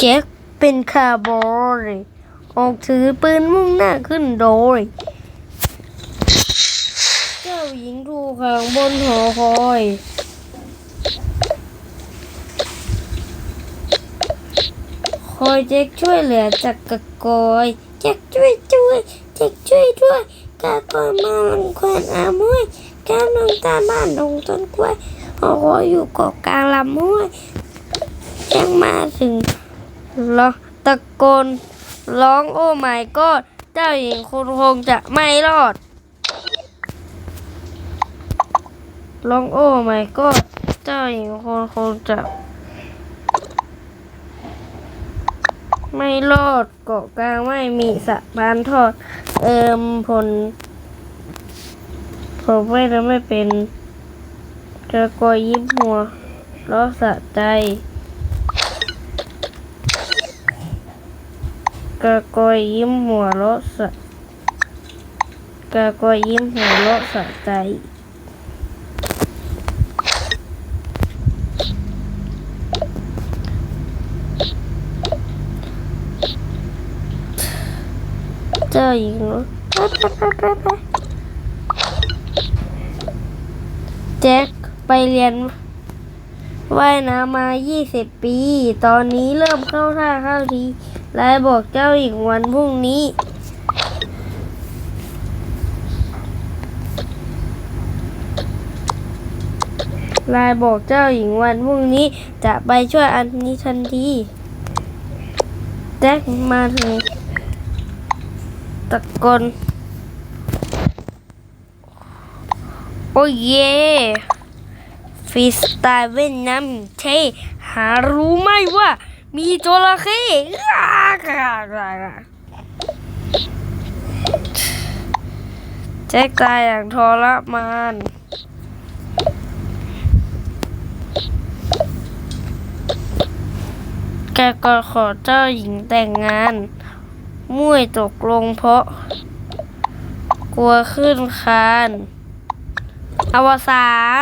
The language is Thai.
แจ็คเป็นคาร์บอยออกถือปืนมุ่งหน้าขึ้นโดย เจ้าหญิงถูกขังบนหอคอย คอยแจ็คช่วยเหลือจากกะกอยแจ็คช่วยช่วยแจ็คช่วยด้วยกะกอยมาลังควนอามวยกาลงตามบ้านลงต้นกล้วยหอคอยอยู่เกาะกลางลำห้วยแจ็คมาถึง ร้องตะโกนร้องโอ้ไม่กอดเจ้าหญิงคุณคงจะไม่รอด ร้องโอ้ไม่กอดเจ้าหญิงคุณคงจะ ไม่รอดเกาะกลางไม่มีสะพานทอด เอิมผล ผมไม่ทำไม่เป็นกระกอยยิ้มหัวล้อสะใจ กระกอยยิ้มหัวล้อสะกระกอยยิ้มหัวล้อสะใจเจ้าหญิงแจ็คไปเรียนว่ายน้ำมา 20 ปี ตอนนี้เริ่มเข้าท่าเข้าที ไลน์บอกเจ้าหญิงวันพรุ่งนี้ลน์บอกเจ้าหญิงวันพรุ่งนี้จะไปช่วยอันนี้ทันทีแจ็คมาถึงตะกนโอ้เย่ฟรีสตล์เวียดนามเทหารู้ไหมว่า มีจระเข้อ้ากากากาแจ็คตายอย่างทรมานแกก็ขอเจ้าหญิงแต่งงาน มุ่ยตกลงเพราะ กลัวขึ้นคาน อวสาน